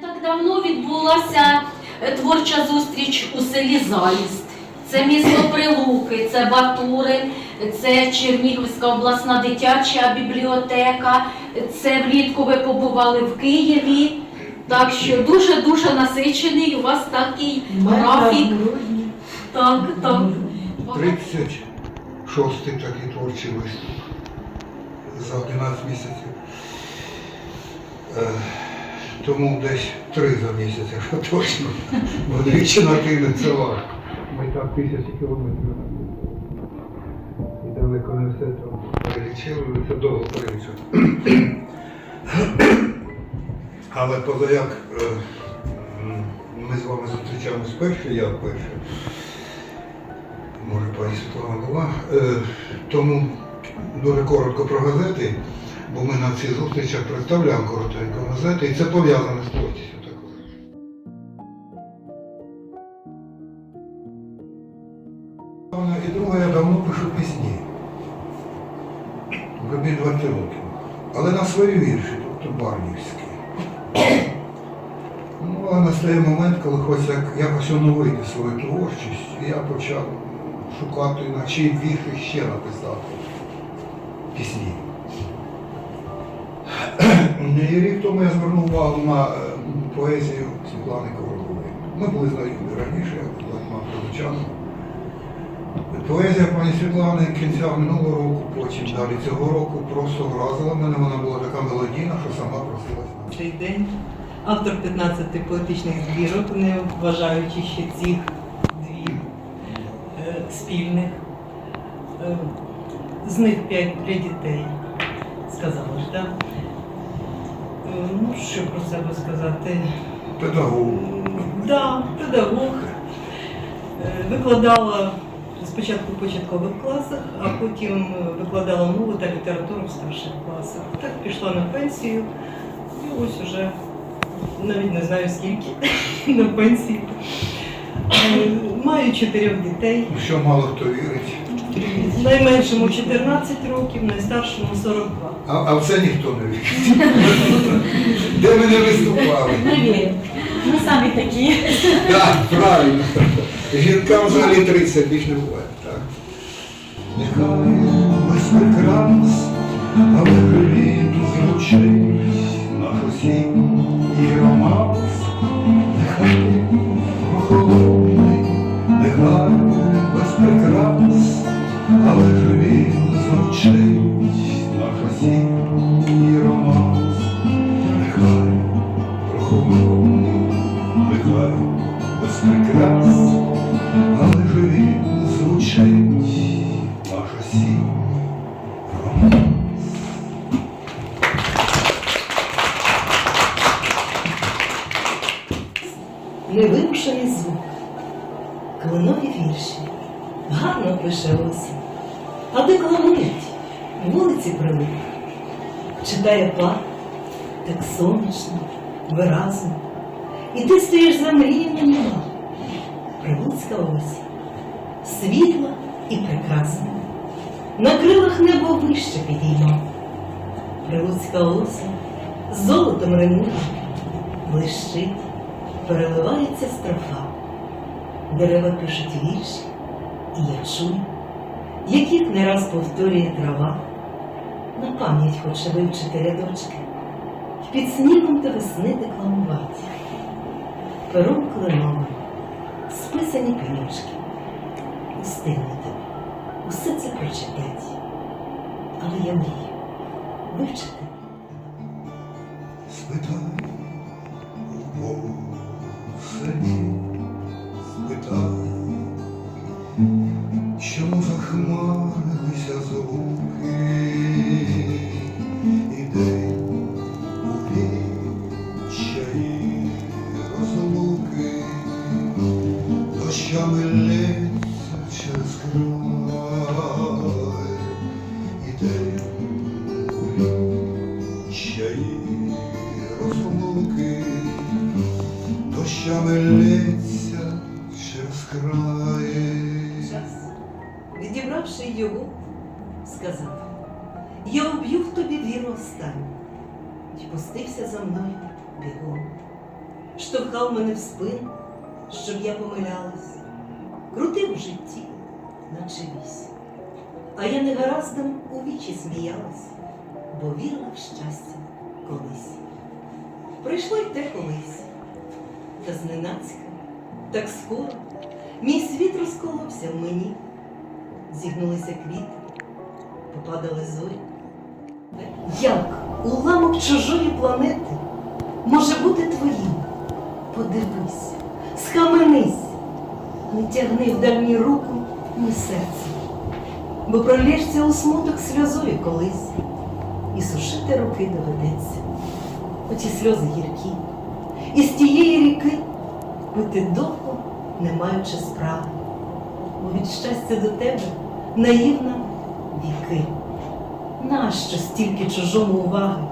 Так давно відбулася е, творча зустріч у селі Заїзд. Це місто Прилуки, це Батури, це Чернігівська обласна дитяча бібліотека. Це влітку ви побували в Києві. Так що дуже-дуже насичений у вас такий графік. Так, так. 36-й такий творчий виступ за 11 місяців. Тому десь три за місяць, якщо точно. Бо двічі на тиждень це важко. Ми там тисячі кілометрів. І далеко не все там перелічили, це довго перелічили. Але поза як е, ми з вами зустрічаємось вперше, я вперше може пані Світлана була. Е, тому дуже коротко про газети, бо ми на цих зустрічах представляємо коротенько газети, і це пов'язане з творчістю також. І друге, я давно пишу пісні. Вже більш 20 років. Але на свої вірші, тобто барнівські. Ну, а настає момент, коли хочеться як- якось оновити свою творчість, і я почав шукати, на чий вірші ще написати пісні. І рік тому я звернув увагу на е, поезію Світлани Коврокової. Ми були знайомі раніше, я була мав Поезія пані Світлани кінця минулого року, потім далі цього року просто вразила мене. Вона була така мелодійна, що сама просилась на цей день. Автор 15 поетичних збірок, не вважаючи ще цих дві е, спільних. Е, з них п'ять для дітей. Сказала ж, так? Е, ну, що про себе сказати? педагог. Да, педагог. Е, Викладала спочатку в початкових класах, а потім е, викладала мову та літературу в старших класах. Так пішла на пенсію. І ось уже навіть не знаю скільки на пенсії. Е, Маю чотирьох дітей. Що мало хто вірить. Найменшому 14 років, найстаршому 42. А, а в це ніхто не вірить. Де ми не виступали? Не вірю. Ми самі такі. Так, правильно. Жінкам взагалі 30 більш не буває. Так. Нехай без прикрас, але привіт звучить наш осінній романс. Нехай прохолодний, нехай Невимушений звук, клинові вірші, гарно пише осінь, а декламують вулиці прилук. Читає пар, так сонячно, виразно, і ти стоїш за мріями нема. Прилуцька осінь, світла і прекрасна, на крилах небо вище підійма. Прилуцька осінь. Золотом римує, блищить переливається строфа, дерева пишуть вірші, і я чую, яких не раз повторює трава, на пам'ять хоче вивчити рядочки, й під снігом до весни декламувати. Пером кленовим, списані книжки, устигнути, усе це прочитать, але я мрію вивчити. Спитай чому захмарилися звуки, і день у відчаї розлуки, дощами лється через край, і день у відчаї розлуки, дощами лється його, сказав, я вб'ю в тобі віру останню, й пустився за мною бігом. штовхав мене в спину, щоб я помилялась, крутив у житті, наче вісь. А я негараздом у вічі сміялась, бо вірила в щастя колись. Прийшло й те колись, та зненацька, так скоро мій світ розколовся в мені, зігнулися квіти, попадали зорі. Як уламок чужої планети може бути твоїм? Подивись, схаменись, не тягни в дальні руку ні серце, бо пролєшся у смуток сльозою колись, і сушити руки доведеться. Оті сльози гіркі, і з тієї ріки пити довго, не маючи справи, бо від щастя до тебе наївна віки. Нащо стільки чужому уваги?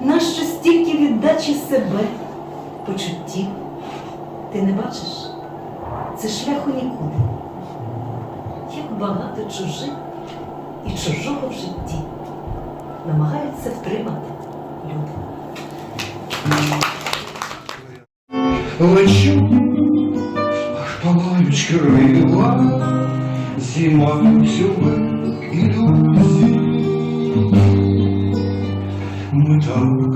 Нащо стільки віддачі себе, почуттів? Ти не бачиш? Це шляху нікуди. Як багато чужих і чужого в житті намагаються втримати люди. Лечу, палають крила, зіймаються в ілюзії. Ми так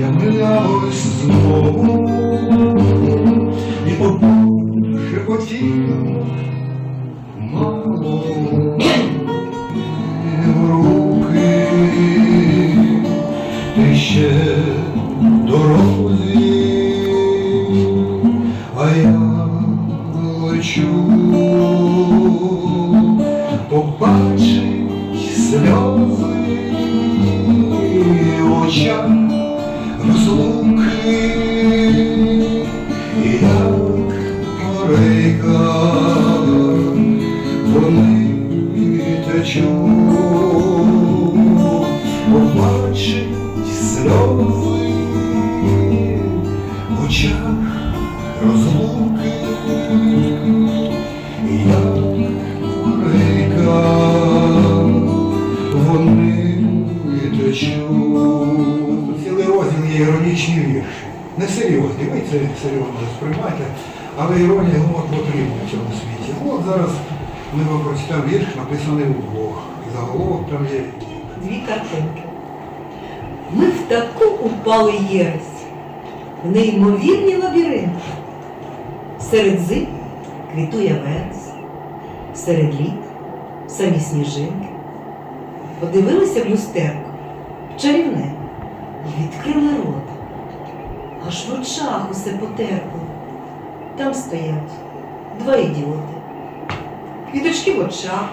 я милялась знову і одну шепотіла мало руки, ти ще сприймайте, але іронія гумор потрібна в цьому світі. Ну, от зараз ми вам прочитаємо вірш, написаний вдвох. І заголовок там є. Дві картинки. Ми в таку упали єресь, в неймовірні лабіринти. Серед зим квітує верес, серед літ самі сніжинки. Подивилися в люстерко, чарівне, і відкрили рота. Аж в очах усе потерпло. Там стоять два ідіоти. Квіточки в очах,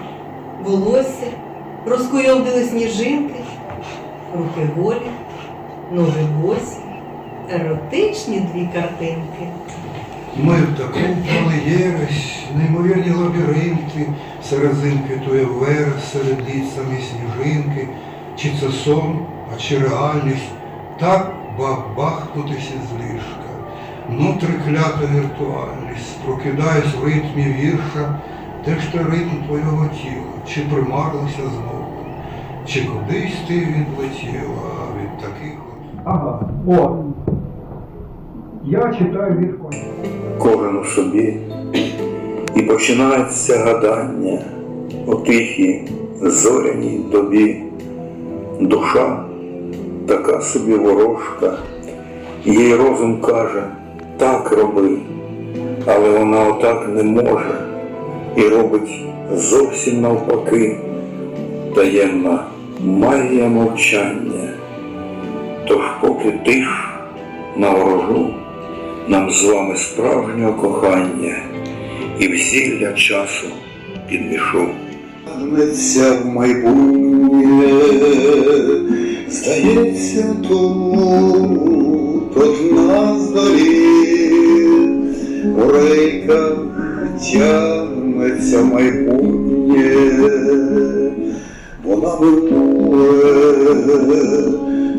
волосся, розкуйовдили сніжинки, руки голі, ноги босі, еротичні дві картинки. Ми в таку впали єресь, неймовірні лабіринти, серед зим квітує верес, серед літ самі сніжинки, чи це сон, а чи реальність, так бах-бахнутися з ліжка. Ну, триклята віртуальність, прокидаюсь в ритмі вірша, де ж ти ритм твого тіла, чи примарилася знову, чи кудись ти відлетіла від таких от. Ага, о, я читаю від коня. кожен у собі, і починається гадання у тихій зоряній добі. Душа така собі ворожка, їй розум каже, так роби, але вона отак не може і робить зовсім навпаки, таємна магія мовчання. Тож поки тиш на ворожу, нам з вами справжнього кохання і всілля часу підвішу. Гнеться в майбутнє, здається, тому тут на зорі, у рейках тягнеться майбутнє, вона минуле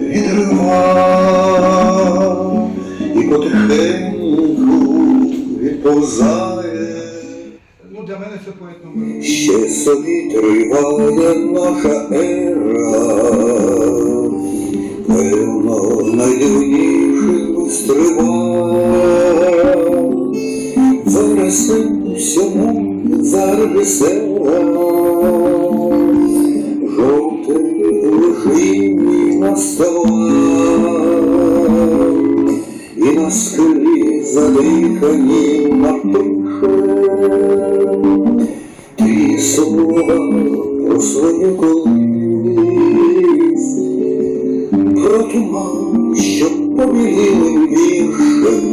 відрива і потихеньку відповзає. Ну, для мене це поет номер. Ще собі триває наша ера, певно, найдивнішим стриває. Жовте лежить на столах, і на схилі задихані напише Твої слова про свою колись, про туман, що віршем, ось